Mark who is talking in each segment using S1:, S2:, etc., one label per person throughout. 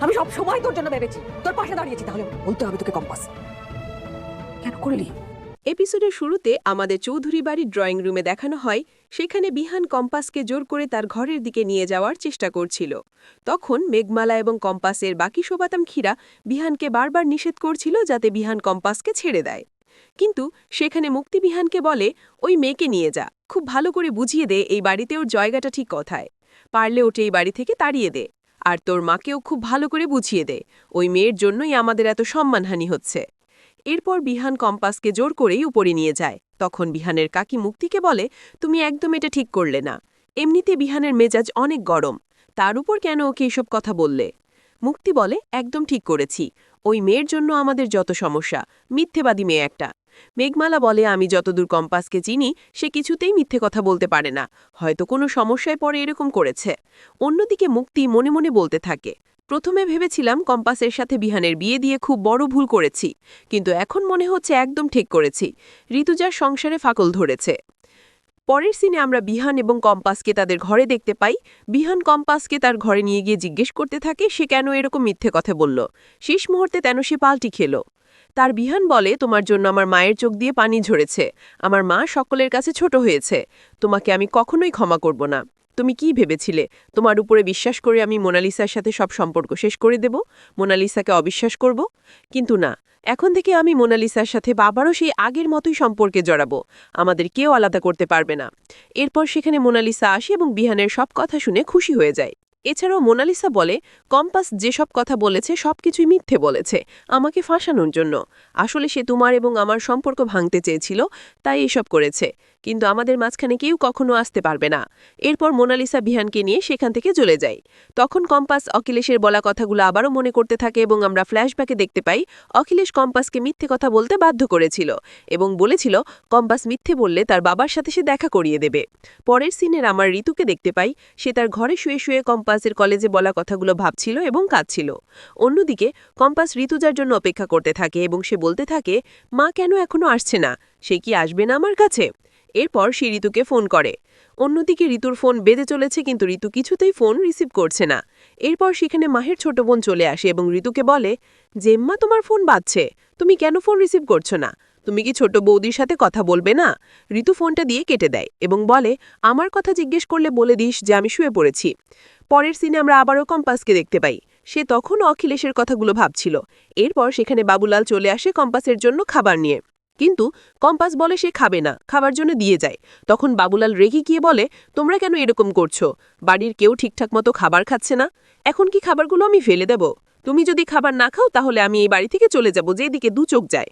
S1: আমি সব সময় তোর জন্য ভেবেছি। তোর পাশে দাঁড়িয়েছি তাহলে বলতে হবে তোকে কম্পাস। কেন করলি?
S2: এপিসোডের শুরুতে আমাদের চৌধুরী বাড়ির ড্রয়িং রুমে দেখানো হয়, সেখানে বিহান কম্পাসকে জোর করে তার ঘরের দিকে নিয়ে যাওয়ার চেষ্টা করছিল। তখন মেঘমালা এবং কম্পাসের বাকি শোবাতাম ক্ষীরা বিহানকে বারবার নিষেধ করছিল যাতে বিহান কম্পাসকে ছেড়ে দেয়। কিন্তু সেখানে মুক্তি বিহানকে বলে, ওই মেয়েকে নিয়ে যা। খুব ভালো করে বুঝিয়ে দে, এই বাড়িতে ওর জায়গাটা ঠিক কথায়। পারলে ওটা এই বাড়ি থেকে তাড়িয়ে দে। আর তোর মাকেও খুব ভালো করে বুঝিয়ে দে। ওই মেয়ের জন্যই আমাদের এত সম্মানহানি হচ্ছে। এরপর বিহান কম্পাসকে জোর করেই উপরে নিয়ে যায়। তখন বিহানের কাকি মুক্তিকে বলে, তুমি একদম এটা ঠিক করলে না। এমনিতে বিহানের মেজাজ অনেক গরম। তার উপর কেন ওকে এসব কথা বললে? মুক্তি বলে, একদম ঠিক করেছি। ওই মেয়ের জন্য আমাদের যত সমস্যা, মিথ্যেবাদী মেয়ে একটা। মেঘমালা বলে, আমি যতদূর কম্পাসকে চিনি, সে কিছুতেই মিথ্যে কথা বলতে পারে না। হয়তো কোনো সমস্যায় পরে এরকম করেছে। অন্যদিকে মুক্তি মনে মনে বলতে থাকে, প্রথমে ভেবেছিলাম কম্পাসের সাথে বিহানের বিয়ে দিয়ে খুব বড় ভুল করেছি, কিন্তু এখন মনে হচ্ছে একদম ঠিক করেছি। ঋতুজার সংসারে ফাকল ধরেছে। পরের সিনে আমরা বিহান এবং কম্পাসকে তাদের ঘরে দেখতে পাই। বিহান কম্পাসকে তার ঘরে নিয়ে গিয়ে জিজ্ঞেস করতে থাকে, সে কেন এরকম মিথ্যে কথা বলল? শেষ মুহূর্তে তেন সে পাল্টি খেল। তার বিহান বলে, তোমার জন্য আমার মায়ের চোখ দিয়ে পানি ঝরেছে। আমার মা সকলের কাছে ছোট হয়েছে। তোমাকে আমি কখনোই ক্ষমা করব না। তুমি কি ভেবেছিলে? তোমার উপরে বিশ্বাস করে আমি মোনালিসার সাথে সব সম্পর্ক শেষ করে দেব? মোনালিসাকে অবিশ্বাস করব? কিন্তু না। এখন থেকে আমি মোনালিসার সাথে বাবারও সেই আগের মতোই সম্পর্কে জড়াবো। আমাদের কেউ আলাদা করতে পারবে না। এরপর সেখানে মোনালিসা আসে এবং বিহানের সব কথা শুনে খুশি হয়ে যায়। এছাড়াও মোনালিসা বলে, কম্পাস যেসব কথা বলেছে সব কিছুই মিথ্যে বলেছে, আমাকে ফাঁসানোর জন্য। আসলে সে তোমার এবং আমার সম্পর্ক ভাঙতে চেয়েছিল, তাই এসব করেছে। কিন্তু আমাদের মাঝখানে কেউ কখনো আসতে পারবে না। এরপর মোনালিসা বিহানকে নিয়ে সেখান থেকে চলে যায়। তখন কম্পাস অখিলেশের বলা কথাগুলো আবারও মনে করতে থাকে এবং আমরা ফ্ল্যাশব্যাকে দেখতে পাই, অখিলেশ কম্পাসকে মিথ্যে কথা বলতে বাধ্য করেছিল এবং বলেছিল, কম্পাস মিথ্যে বললে তার বাবার সাথে সে দেখা করিয়ে দেবে। পরের সিনের আমার ঋতুকে দেখতে পাই, সে তার ঘরে শুয়ে শুয়ে কম্পাসের কলেজে বলা কথাগুলো ভাবছিল এবং কাঁদছিল। অন্যদিকে, কম্পাস ঋতুজার জন্য অপেক্ষা করতে থাকে এবং সে বলতে থাকে, মা কেন এখনও আসছে না? সে কি আসবে না আমার কাছে? এরপর সে ঋতুকে ফোন করে। অন্যদিকে ঋতুর ফোন বেঁধে চলেছে কিন্তু ঋতু কিছুতেই ফোন রিসিভ করছে না। এরপর সেখানে মাহের ছোট বোন চলে আসে এবং ঋতুকে বলে, জেম্মা, তোমার ফোন বাজছে। তুমি কেন ফোন রিসিভ করছ না? তুমি কি ছোট বৌদির সাথে কথা বলবে না? ঋতু ফোনটা দিয়ে কেটে দেয় এবং বলে, আমার কথা জিজ্ঞেস করলে বলে দিস যে আমি শুয়ে পড়েছি। পরের সিনে আমরা আবারও কম্পাসকে দেখতে পাই। সে তখন অখিলেশের কথাগুলো ভাবছিল। এরপর সেখানে বাবুলাল চলে আসে কম্পাসের জন্য খাবার নিয়ে। কিন্তু কম্পাস বলে সে খাবে না, খাবার জন্য দিয়ে যায়। তখন বাবুলাল রেগে গিয়ে বলে, তোমরা কেন এরকম করছ? বাড়ির কেউ ঠিকঠাক মতো খাবার খাচ্ছে না। এখন কি খাবারগুলো আমি ফেলে দেব? তুমি যদি খাবার না খাও তাহলে আমি এই বাড়ি থেকে চলে যাব যেদিকে দু চোখ যায়।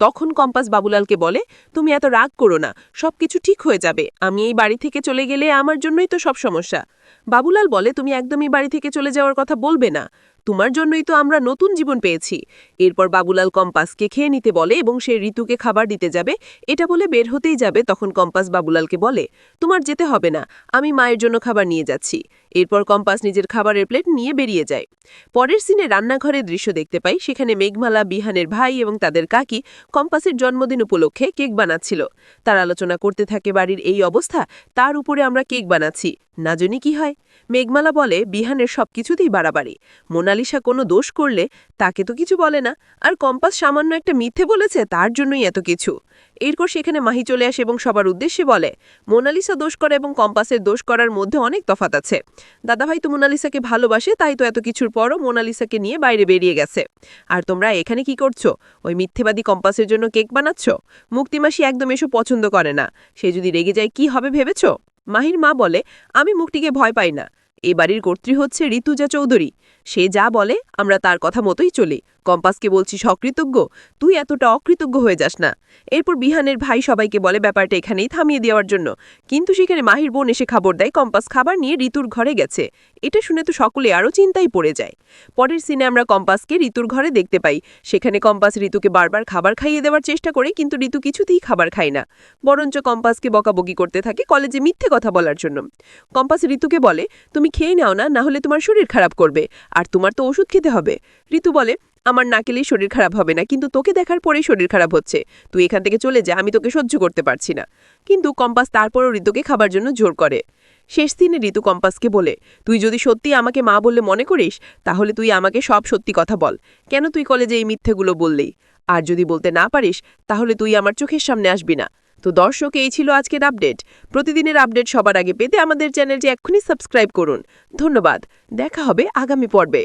S2: তখন কম্পাস বাবুলালকে বলে, তুমি এত রাগ করো না, সবকিছু ঠিক হয়ে যাবে। আমি এই বাড়ি থেকে চলে গেলে আমার জন্যই তো সব সমস্যা। বাবুলাল বলে, তুমি একদমই বাড়ি থেকে চলে যাওয়ার কথা বলবে না। তোমার জন্যই তো আমরা নতুন জীবন পেয়েছি। এরপর বাবুলাল কম্পাসকে খেয়ে নিতে বলে এবং সে ঋতুকে খাবার দিতে যাবে। এটা বলে বের হতেই যাবে, তখন কম্পাস বাবুলালকে বলে, তোমার যেতে হবে না, আমি মায়ের জন্য খাবার নিয়ে যাচ্ছি। এরপর কম্পাস নিজের খাবারের প্লেট নিয়ে বেরিয়ে যায়। পরের সিনে রান্নাঘরের দৃশ্য দেখতে পাই, সেখানে মেঘমালা, বিহানের ভাই এবং তাদের কাকি কম্পাসের জন্মদিন উপলক্ষে কেক বানাচ্ছিল। তার আলোচনা করতে থাকে বাড়ির এই অবস্থা, তার উপরে আমরা কেক বানাচ্ছি। না জানি কি হয়। মেঘমালা বলে, বিহানের সবকিছুতেই বাড়াবাড়ি। মোনালিসা কোনো দোষ করলে তাকে তো কিছু বলে না। আর কম্পাস সামান্য একটা মিথ্যে বলেছে, তার জন্যই এত কিছু। এরপর সেখানে মাহি চলে আসে এবং সবার উদ্দেশ্যে বলে, মোনালিসা দোষ করা এবং কম্পাসের দোষ করার মধ্যে অনেক তফাত আছে। দাদাভাই তো মোনালিসাকে ভালোবাসে, তাই তো এত কিছুর পরও মোনালিসাকে নিয়ে বাইরে বেরিয়ে গেছে। আর তোমরা এখানে কি করছ? ওই মিথ্যেবাদী কম্পাসের জন্য কেক বানাচ্ছ? মুক্তিমাসি একদম এসব পছন্দ করে না। সে যদি রেগে যায়, কি হবে ভেবেছ? মাহির মা বলে, আমি মুখটিকে ভয় পাই না। এ বাড়ির কর্ত্রী হচ্ছে ঋতুজা চৌধুরী। সে যা বলে, আমরা তার কথা মতোই চলি। কম্পাসকে বলছি সকৃতজ্ঞ, তুই এতটা অকৃতজ্ঞ হয়ে যাস না। এরপর বিহানের ভাই সবাইকে বলে ব্যাপারটা এখানেই থামিয়ে দেওয়ার জন্য। কিন্তু সেখানে মাহির বোন এসে খবর দেয়, কম্পাস খাবার নিয়ে ঋতুর ঘরে গেছে। এটা শুনে তো সকলে আরও চিন্তায় পড়ে যায়। পরের সিনে আমরা কম্পাসকে ঋতুর ঘরে দেখতে পাই। সেখানে কম্পাস ঋতুকে বারবার খাবার খাইয়ে দেওয়ার চেষ্টা করে, কিন্তু ঋতু কিছুতেই খাবার খায় না। বরঞ্চ কম্পাসকে বকাবকি করতে থাকে কলেজে মিথ্যে কথা বলার জন্য। কম্পাস ঋতুকে বলে, তুমি খেয়ে নাও না না হলে তোমার শরীর খারাপ করবে, আর তোমার তো ওষুধ খেতে হবে। ঋতু বলে আমার না খেলেই শরীর খারাপ হবে না, কিন্তু তোকে দেখার পরেই শরীর খারাপ হচ্ছে। তুই এখান থেকে চলে যা, আমি তোকে সহ্য করতে পারছি না। কিন্তু কম্পাস তারপরও ঋতুকে খাবার জন্য জোর করে। শেষ দিনে ঋতু কম্পাসকে বলে, তুই যদি সত্যি আমাকে মা বললে মনে করিস, তাহলে তুই আমাকে সব সত্যি কথা বল। কেন তুই কলেজে এই মিথ্যেগুলো বললি? আর যদি বলতে না পারিস, তাহলে তুই আমার চোখের সামনে আসবি না। তো দর্শক, এই ছিল আজকের আপডেট। প্রতিদিনের আপডেট সবার আগে পেতে আমাদের চ্যানেলটি এক্ষুনি সাবস্ক্রাইব করুন। ধন্যবাদ। দেখা হবে আগামী পর্বে।